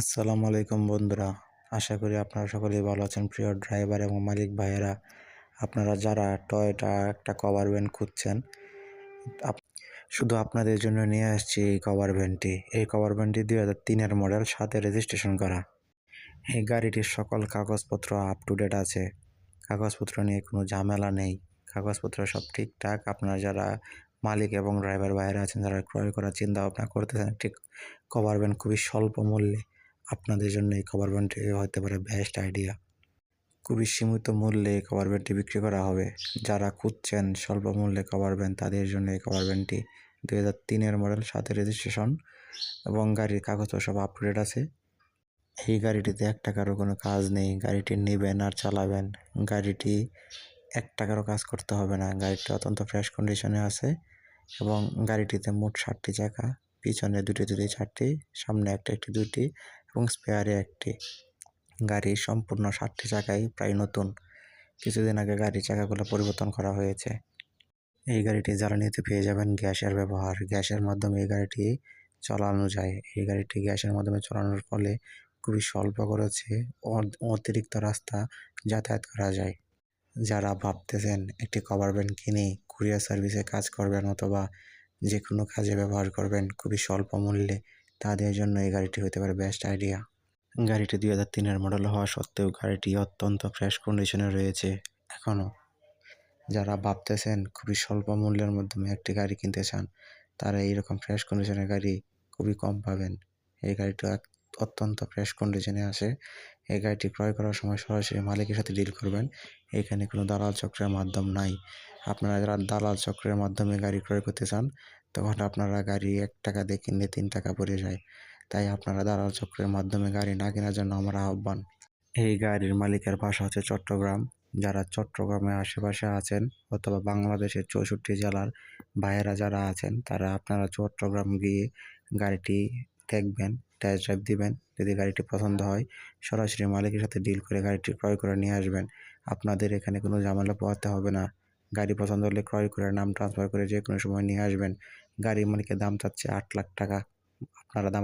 আসসালামু আলাইকুম বন্ধুরা। আশা করি আপনারা সকলেই ভালো আছেন। প্রিয় ড্রাইভার এবং মালিক ভাইয়েরা, আপনারা যারা টয়টা একটা কভার ভ্যান খুঁজছেন শুধু আপনাদের জন্য নিয়ে আসছি এই কভার ভ্যানটি এই কভার ভ্যানটি দুই হাজার তিনের মডেল সাথে রেজিস্ট্রেশন করা। এই গাড়িটির সকল কাগজপত্র আপ টু ডেট আছে। কাগজপত্র নিয়ে কোনো ঝামেলা নেই। কাগজপত্র সব ঠিকঠাক। আপনারা যারা মালিক এবং ড্রাইভার ভাইয়েরা আছেন, যারা ক্রয় করার চিন্তা ভাবনা করতেছেন, ঠিক কভার ভ্যান খুবই স্বল্প মূল্যে। আপনাদের জন্য এই কভার ভ্যানটি হতে পারে বেস্ট আইডিয়া খুবই সীমিত মূল্যে এই কভার ভ্যানটি বিক্রি করা হবে। যারা খুঁজছেন স্বল্প মূল্যে কভার ব্যান্ড তাদের জন্য এই কভার ভ্যানটি দুই হাজার তিনের মডেল সাথে রেজিস্ট্রেশন এবং গাড়ির কাগজও সব আপডেট আছে। এই গাড়িটিতে এক টাকারও কোনো কাজ নেই, গাড়িটি নেবেন আর চালাবেন। গাড়িটি এক টাকারও কাজ করতে হবে না, গাড়িটি অত্যন্ত ফ্রেশ কন্ডিশনে আছে এবং গাড়িটিতে মোট ষাটটি চাকা, পিছনে দুটি দুটি, চারটি, সামনে একটা, একটি, দুইটি এবং স্পেয়ারে একটি গাড়ি সম্পূর্ণ ষাটটি চাকাই প্রায় নতুন। কিছুদিন আগে গাড়ির চাকাগুলো পরিবর্তন করা হয়েছে। এই গাড়িটি জ্বালানিতে পেয়ে যাবেন গ্যাসের ব্যবহার। গ্যাসের মাধ্যমে এই গাড়িটি চালানো যায়। এই গাড়িটি গ্যাসের মাধ্যমে চালানোর ফলে খুবই স্বল্প খরচে অতিরিক্ত রাস্তা যাতায়াত করা যায়। যারা ভাবতেছেন একটি কভার ভ্যান কিনে কুরিয়ার সার্ভিসে কাজ করবেন অথবা যে কোনো কাজে ব্যবহার করবেন, খুবই স্বল্প মূল্যে তাদের জন্য এই গাড়িটি হতে পারে বেস্ট আইডিয়া গাড়িটি দুই হাজার তিনের মডেল হওয়া সত্ত্বেও গাড়িটি অত্যন্ত ফ্রেশ কন্ডিশনে রয়েছে এখনও যারা ভাবতেছেন খুবই স্বল্প মূল্যের মাধ্যমে একটি গাড়ি কিনতে চান, তারা এইরকম ফ্রেশ কন্ডিশনের গাড়ি খুবই কম পাবেন। এই গাড়িটা অত্যন্ত ফ্রেশ কন্ডিশনে আসে এই গাড়িটি ক্রয় করার সময় সরাসরি মালিকের সাথে ডিল করবেন। এখানে কোনো দালাল চক্রের মাধ্যম নাই। আপনারা যারা দালাল চক্রের মাধ্যমে গাড়ি ক্রয় করতে চান তখন আপনারা গাড়ি এক টাকা দিয়ে কিনলে তিন টাকা পড়ে যায়। তাই আপনারা দালাল চক্রের মাধ্যমে গাড়ি না কেনার জন্য আমার আহ্বান। এই গাড়ির মালিকের বাসা হচ্ছে চট্টগ্রাম। যারা চট্টগ্রামের আশেপাশে আছেন অথবা বাংলাদেশের চৌষট্টি জেলার ভাইয়েরা যারা আছেন, তারা আপনারা চট্টগ্রাম গিয়ে গাড়িটি দেখবেন টেস্ট ড্রাইভ দিবেন। যদি গাড়িটি পছন্দ হয়, সরাসরি মালিকের সাথে ডিল করে গাড়িটি ক্রয় করে নিয়ে আসবেন। আপনাদের এখানে কোনো ঝামেলা পোহাতে হবে না। গাড়ি পছন্দ হলে ক্রয় করে, নাম ট্রান্সফার করে যে কোনো সময় নিয়ে আসবেন। গাড়ির মালিকের দাম চাচ্ছে আট লাখ টাকা। আপনারা দামাদামি